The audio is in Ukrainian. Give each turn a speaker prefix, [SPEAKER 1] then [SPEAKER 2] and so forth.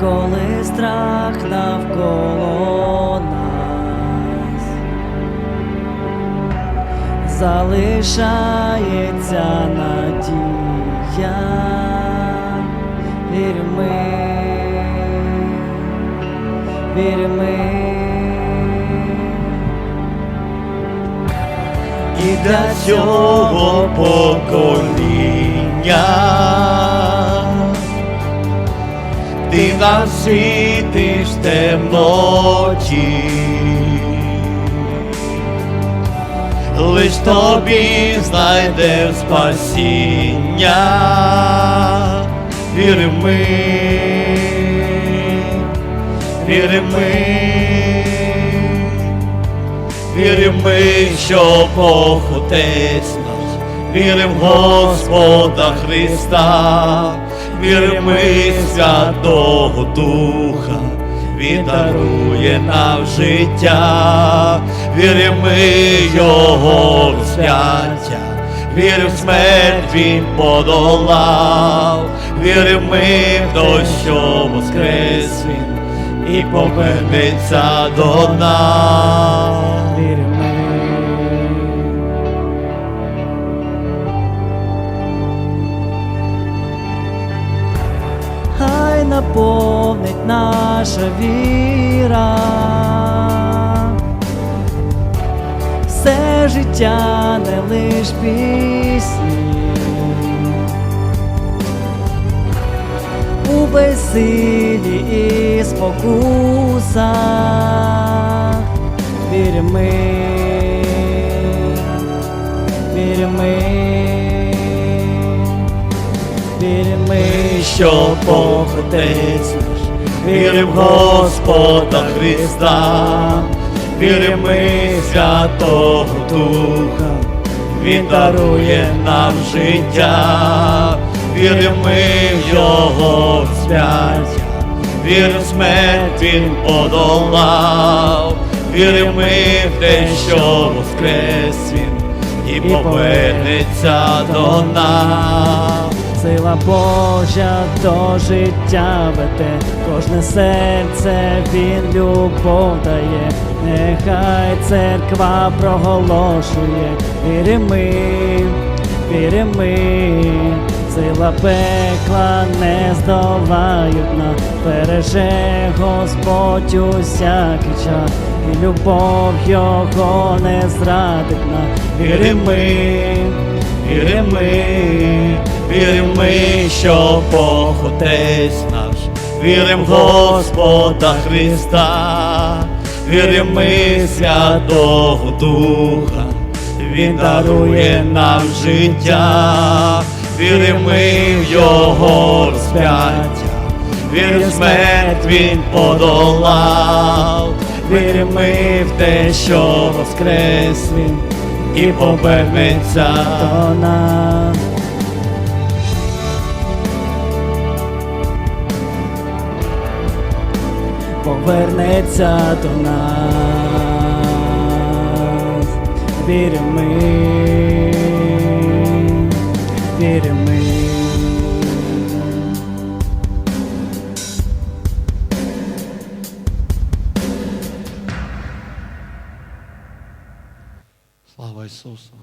[SPEAKER 1] коли страх навколо нас. Залишається надія, вір ми, вір.
[SPEAKER 2] І для цього покоління ти нам світиш в темноті, лиш тобі знайдем спасіння, віримо ми, віримо ми. Вірим ми, що Бог Отець наш, вірим в Господа Христа, вірим ми в Святого Духа, Він дарує нам життя, вірим ми в Його розп'яття, вірим в смерть Він подолав, вірим ми в то, що воскрес Він і повернеться до нас.
[SPEAKER 1] Наповнить наша віра. Все життя не лиш пісні. У безсилі і спокусах
[SPEAKER 2] що Бог Отець наш, вірим Господа Христа, вірим ми Святого Духа, Він дарує нам життя, вірим ми в Його свяття, вірим в смерть Він подолав, вірим ми в те, що воскрес Він і повернеться до нас.
[SPEAKER 1] Сила Божа до життя веде, кожне серце він любов дає, нехай церква проголошує, віримо ми, віримо ми, сила пекла не здолають нас, береже Господь усякий час, і любов його не зрадить нас, віримо ми.
[SPEAKER 2] Віримо ми, віримо ми, що Бог Отець наш, віримо Господа Христа, віримо ми Святого Духа, Він дарує нам життя, віримо ми в Його розп'яття, віримо смерть Він подолав, віримо ми в те, що воскрес Він і повернеться.
[SPEAKER 1] до нас. Повернеться до нас, віримо ми, віримо ми.
[SPEAKER 2] Слава Ісусу!